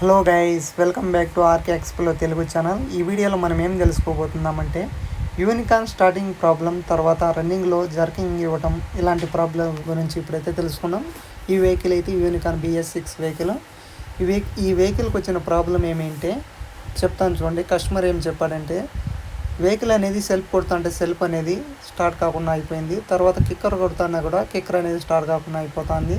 Hello guys welcome back to R K explo Telugu channel ఈ వీడియోలో మనం ఏం తెలుసుకోబోతున్నామంటే యూనికాన్ స్టార్టింగ్ ప్రాబ్లం తర్వాత రన్నింగ్లో జర్కింగ్ ఇవ్వటం ఇలాంటి ప్రాబ్లం గురించి ఇప్పుడైతే తెలుసుకుందాం. ఈ వెహికల్ అయితే యూనికాన్ బిఎస్ సిక్స్ వెహికల్ ఈ వెహి ఈ వెహికల్కి వచ్చిన ప్రాబ్లం ఏమేంటే చెప్తాను చూడండి కస్టమర్ ఏం చెప్పాడంటే వెహికల్ అనేది సెల్ఫ్ కొడుతుంటే సెల్ఫ్ అనేది స్టార్ట్ కాకుండా అయిపోయింది. తర్వాత కిక్కర్ కొడుతున్నా కూడా కిక్కర్ అనేది స్టార్ట్ కాకుండా అయిపోతుంది.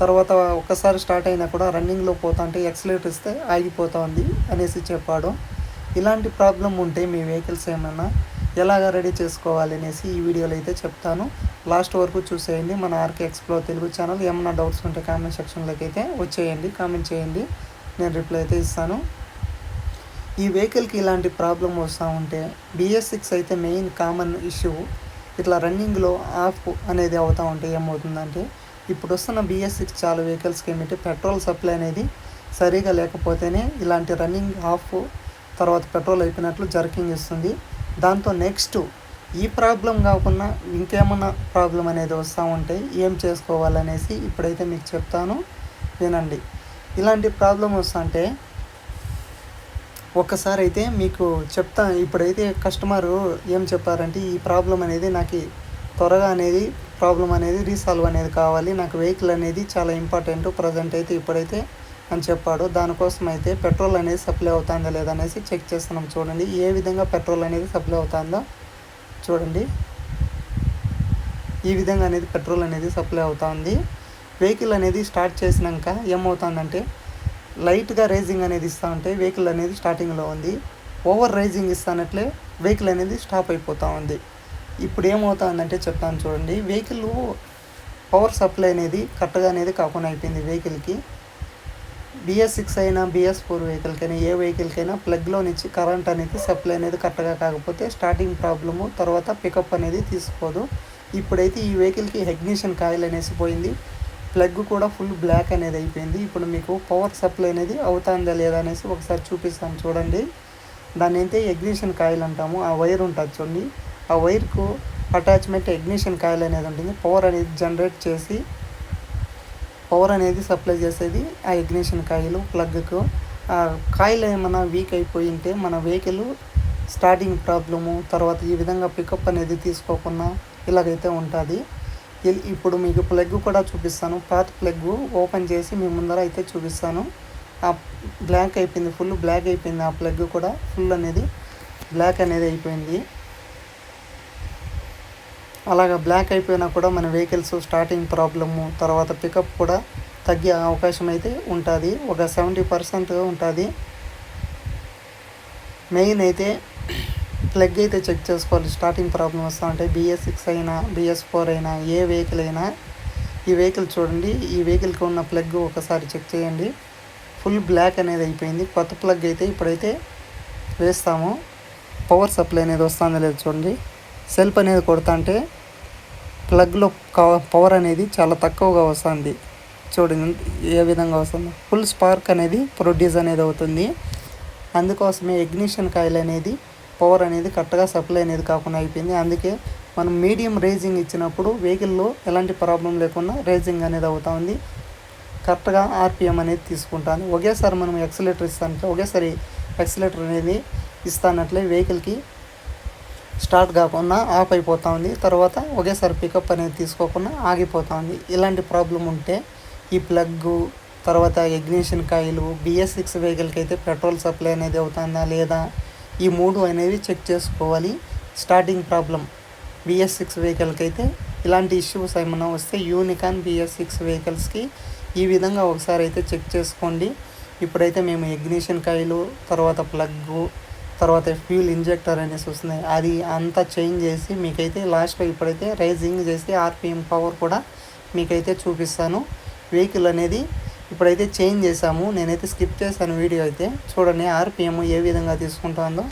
తర్వాత ఒక్కసారి స్టార్ట్ అయినా కూడా రన్నింగ్లో పోతుంటే ఎక్సలేటర్ ఇస్తే ఆగిపోతుంది అనేసి చెప్పాడు. ఇలాంటి ప్రాబ్లం ఉంటే మీ వెహికల్స్ ఏమైనా ఎలాగ రెడీ చేసుకోవాలి అనేసి ఈ వీడియోలో అయితే చెప్తాను. లాస్ట్ వరకు చూసేయండి. మన R K explo Telugu channel. ఏమైనా డౌట్స్ ఉంటే కామెంట్ సెక్షన్లోకి అయితే వచ్చేయండి. కామెంట్ చేయండి. నేను రిప్లై అయితే ఇస్తాను. ఈ వెహికల్కి ఇలాంటి ప్రాబ్లం వస్తూ ఉంటే బిఎస్ సిక్స్ అయితే మెయిన్ కామన్ ఇష్యూ. ఇట్లా రన్నింగ్లో ఆఫ్ అనేది అవుతూ ఉంటే ఏమవుతుందంటే ఇప్పుడు వస్తున్న బిఎస్ సిక్స్ చాలా వెహికల్స్కి ఏమిటి పెట్రోల్ సప్లై అనేది సరిగా లేకపోతేనే ఇలాంటి రన్నింగ్ ఆఫ్ తర్వాత పెట్రోల్ అయిపోయినట్లు జర్కింగ్ ఇస్తుంది. దాంతో నెక్స్ట్ ఈ ప్రాబ్లం కాకుండా ఇంకేమన్నా ప్రాబ్లం అనేది వస్తూ ఉంటే ఏం చేసుకోవాలనేసి ఇప్పుడైతే మీకు చెప్తాను వినండి. ఇలాంటి ప్రాబ్లం వస్తుంటే ఒక్కసారి అయితే మీకు చెప్తా ఇప్పుడైతే కస్టమరు ఏం చెప్పారంటే ఈ ప్రాబ్లం అనేది నాకు త్వరగా అనేది ప్రాబ్లం అనేది రీసాల్వ్ అనేది కావాలి. నాకు వెహికల్ అనేది చాలా ఇంపార్టెంట్ ప్రజెంట్ అయితే ఇప్పుడైతే అని చెప్పాడు. దానికోసం అయితే పెట్రోల్ అనేది సప్లై అవుతుందా లేదా అనేసి చెక్ చేస్తున్నాం. చూడండి ఏ విధంగా పెట్రోల్ అనేది సప్లై అవుతుందో చూడండి. ఈ విధంగా అనేది పెట్రోల్ అనేది సప్లై అవుతుంది. వెహికల్ అనేది స్టార్ట్ చేసినాక ఏమవుతుందంటే లైట్గా రైజింగ్ అనేది ఇస్తూ ఉంటే వెహికల్ అనేది స్టార్టింగ్లో ఉంది. ఓవర్ రైజింగ్ ఇస్తానట్లే వెహికల్ అనేది స్టాప్ అయిపోతూ ఉంది. ఇప్పుడు ఏమవుతుందంటే చెప్తాను చూడండి. వెహికల్ పవర్ సప్లై అనేది కరెక్ట్గా అనేది కాకుండా అయిపోయింది వెహికల్కి. బిఎస్ సిక్స్ అయినా బిఎస్ ఫోర్ వెహికల్కైనా ఏ వెహికల్కైనా ప్లగ్లో నుంచి కరెంట్ అనేది సప్లై అనేది కరెక్ట్గా కాకపోతే స్టార్టింగ్ ప్రాబ్లము తర్వాత పికప్ అనేది తీసుకోదు. ఇప్పుడైతే ఈ వెహికల్కి హెగ్నిషన్ కాయిల్ అనేసి పోయింది. ప్లగ్ కూడా ఫుల్ బ్లాక్ అనేది అయిపోయింది. ఇప్పుడు మీకు పవర్ సప్లై అనేది అవుతుందా లేదా అనేసి ఒకసారి చూపిస్తాను చూడండి. దాన్ని అయితే ఎగ్నిషన్ కాయిల్ అంటాము. ఆ వైర్ ఉంటుంది చూడండి. ఆ వైర్కు అటాచ్మెంట్ ఎగ్నిషన్ కాయిల్ అనేది ఉంటుంది. పవర్ అనేది జనరేట్ చేసి పవర్ అనేది సప్లై చేసేది ఆ ఎగ్నిషన్ కాయిల్ ప్లగ్కు ఆ కాయిల్ ఏమైనా వీక్ అయిపోయి ఉంటే మన వెహికల్ స్టార్టింగ్ ప్రాబ్లము తర్వాత ఈ విధంగా పికప్ అనేది తీసుకోకుండా ఇలాగైతే ఉంటుంది. ఇల్- ఇప్పుడు మీకు ప్లగ్ కూడా చూపిస్తాను. పాత ప్లగ్ ఓపెన్ చేసి మీ ముందర అయితే చూపిస్తాను. ఆ బ్లాక్ అయిపోయింది ఫుల్ బ్లాక్ అయిపోయింది ఆ ప్లగ్ కూడా. ఫుల్ అనేది బ్లాక్ అనేది అయిపోయింది. అలాగా బ్లాక్ అయిపోయినా కూడా మన వెహికల్స్ స్టార్టింగ్ ప్రాబ్లము తర్వాత పికప్ కూడా తగ్గే అవకాశం అయితే ఉంటుంది. ఒక సెవెంటీ పర్సెంట్ ఉంటుంది. మెయిన్ అయితే ప్లగ్ అయితే చెక్ చేసుకోవాలి. స్టార్టింగ్ ప్రాబ్లం వస్తూ ఉంటే బిఎస్ సిక్స్ అయినా బిఎస్ ఫోర్ అయినా ఏ వెహికల్ అయినా ఈ వెహికల్ చూడండి. ఈ వెహికల్కి ఉన్న ప్లగ్ ఒకసారి చెక్ చేయండి. ఫుల్ బ్లాక్ అనేది అయిపోయింది. కొత్త ప్లగ్ అయితే ఇప్పుడైతే వేస్తాము. పవర్ సప్లై అనేది వస్తుందో లేదు చూడండి. సెల్ఫ్ అనేది కొడతా అంటే ప్లగ్లో పవర్ అనేది చాలా తక్కువగా వస్తుంది. చూడండి ఏ విధంగా వస్తుందో. ఫుల్ స్పార్క్ అనేది ప్రొడ్యూస్ అనేది అవుతుంది. అందుకోసమే ఇగ్నిషన్ కాయిల్ అనేది పవర్ అనేది కరెక్ట్గా సప్లై అనేది కాకుండా అయిపోయింది. అందుకే మనం మీడియం రేజింగ్ ఇచ్చినప్పుడు వెహికల్లో ఎలాంటి ప్రాబ్లం లేకుండా రేజింగ్ అనేది అవుతా ఉంది. కరెక్ట్గా ఆర్పిఎం అనేది తీసుకుంటాను ఒకేసారి మనం ఎక్సలేటర్ ఇస్తానంటే ఒకేసారి ఎక్సలేటర్ అనేది ఇస్తానట్లే వెహికల్కి స్టార్ట్ కాకుండా ఆఫ్ అయిపోతూ ఉంది. తర్వాత ఒకేసారి పికప్ అనేది తీసుకోకుండా ఆగిపోతూ ఉంది. ఇలాంటి ప్రాబ్లం ఉంటే ఈ ప్లగ్ తర్వాత ఎగ్నిషన్ కాయిలు బిఎస్ సిక్స్ వెహికల్కి అయితే పెట్రోల్ సప్లై అనేది అవుతుందా లేదా ఈ మూడు అనేవి చెక్ చేసుకోవాలి. స్టార్టింగ్ ప్రాబ్లం బిఎస్ సిక్స్ వెహికల్కి అయితే ఇలాంటి ఇష్యూస్ ఏమైనా వస్తే యూనికాన్ బిఎస్ సిక్స్ వెహికల్స్కి ఈ విధంగా ఒకసారి అయితే చెక్ చేసుకోండి. ఇప్పుడైతే మేము ఎగ్నిషన్ కాయిలు తర్వాత ప్లగ్గు తర్వాత ఫ్యూల్ ఇంజెక్టర్ అనేసి వస్తున్నాయి. అది అంతా చేంజ్ చేసి మీకైతే లాస్ట్లో ఇప్పుడైతే రైజింగ్ చేసి ఆర్పిఎం పవర్ కూడా మీకైతే చూపిస్తాను. వెహికల్ అనేది ఇప్పుడైతే చేంజ్ చేశాము. నేనైతే స్కిప్ చేశాను వీడియో అయితే. చూడండి ఆర్పిఎం ఏ విధంగా తీసుకుంటుందో